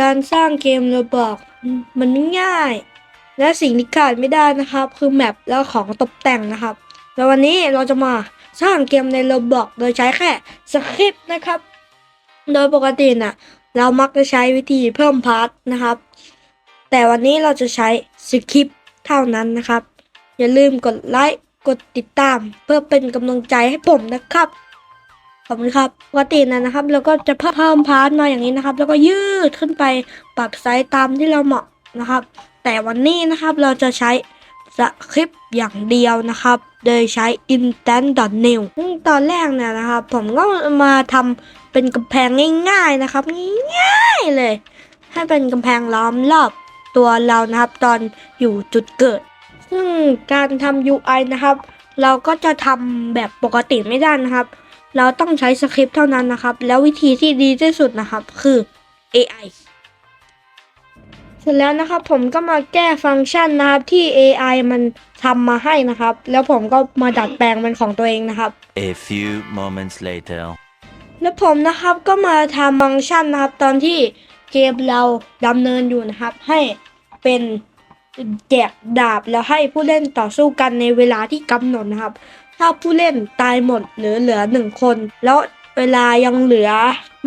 การสร้างเกมเรบอกมันง่าย และสิ่งที่ขาดไม่ได้นะครับ คือแมปแล้วของตกแต่งนะครับ แล้ววันนี้เราจะมาสร้างเกมในโรบอกโดยใช้แค่สคริปต์นะครับ โดยปกติน่ะเรามักจะใช้วิธีเพิ่มพาร์ทนะครับ แต่วันนี้เราจะใช้สคริปต์เท่านั้นนะครับ อย่าลืมกดไลค์กดติดตามเพื่อเป็นกำลังใจให้ผมนะครับ ขอบคุณครับปกตินะนะครับเราก็จะเพิ่มพาร์ทมาอย่างนี้นะครับ แล้วก็ยืดขึ้นไปปรับไซส์ตามที่เราเหมาะนะครับ แต่วันนี้นะครับเราจะใช้สคริปต์อย่างเดียวนะครับ โดยใช้ instant.new ซึ่งตอนแรกเนี่ยนะครับ ผมก็มาทำเป็นกำแพงง่ายๆนะครับ ง่ายๆเลย ให้เป็นกำแพงล้อมรอบตัวเรานะครับ ตอนอยู่จุดเกิด ซึ่งการทำ UI นะครับ เราก็จะทำแบบปกติไม่ได้นะครับ เราต้องใช้สคริปต์เท่านั้นนะครับ แล้ววิธีที่ดีที่สุดนะครับคือ AI เสร็จแล้วนะครับผมก็มาแก้ฟังก์ชันนะครับที่ AI มันทำมาให้นะครับ แล้วผมก็มาดัดแปลงเป็นของตัวเองนะครับ A few moments later. แล้วผมนะครับก็มาทำฟังก์ชันนะครับ ตอนที่เกมเราดำเนินอยู่นะครับ ให้เป็น แจกดาบแล้วให้ผู้เล่นต่อสู้กันในเวลาที่กำหนดนะครับ ถ้าผู้เล่นตายหมดหรือเหลือหนึ่งคน แล้วเวลายังเหลือ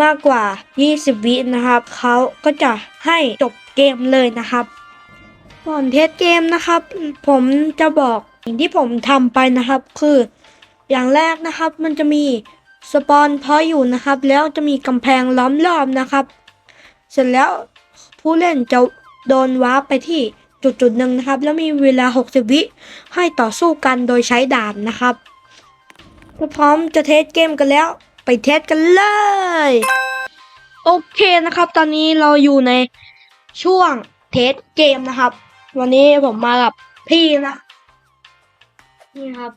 มากกว่า 20 วินะครับ เขาก็จะให้จบเกมเลยนะครับก่อนเทสเกมนะครับ ผมจะบอกสิ่งที่ผมทำไปนะครับ คือ อย่างแรกนะครับมันจะมีสปอนพออยู่นะครับ แล้วจะมีกำแพงล้อมรอบนะครับ เสร็จแล้วผู้เล่นจะโดนวาร์ปไปที่ จุดๆหนึ่งนะครับ แล้วมีเวลา 60 วิให้ต่อสู้กันโดยใช้ดาบนะครับก็พร้อมจะเทสเกมกันแล้ว ไปเทสกันเลย โอเคนะครับ ตอนนี้เราอยู่ในช่วงเทสเกมนะครับ วันนี้ผมมากับพี่นะนี่ครับ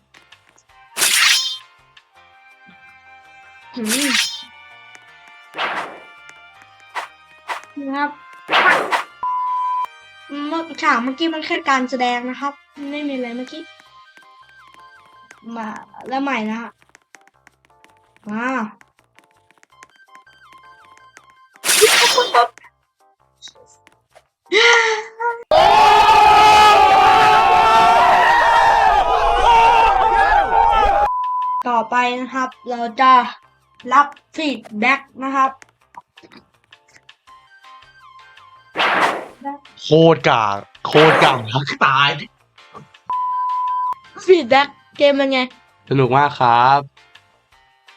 อืมนะครับ เมื่อฉากเมื่อกี้มันแค่การแสดงนะครับ ไม่มีอะไรเมื่อกี้ มาแล้วใหม่นะฮะมาต่อไปนะครับ เราจะรับฟีดแบ็กนะครับ โคตรกากโคตรกากทักตาย ฟีดแบ็กเกมเป็นไง สนุกมากครับ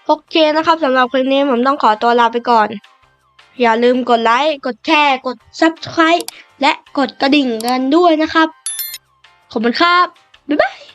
โอเคนะครับสำหรับคลิปนี้ผมต้องขอตัวลาไปก่อน อย่าลืมกดไลค์ กดแชร์ กด Subscribe และกดกระดิ่งกันด้วยนะครับ ขอบคุณครับ บ๊ายบาย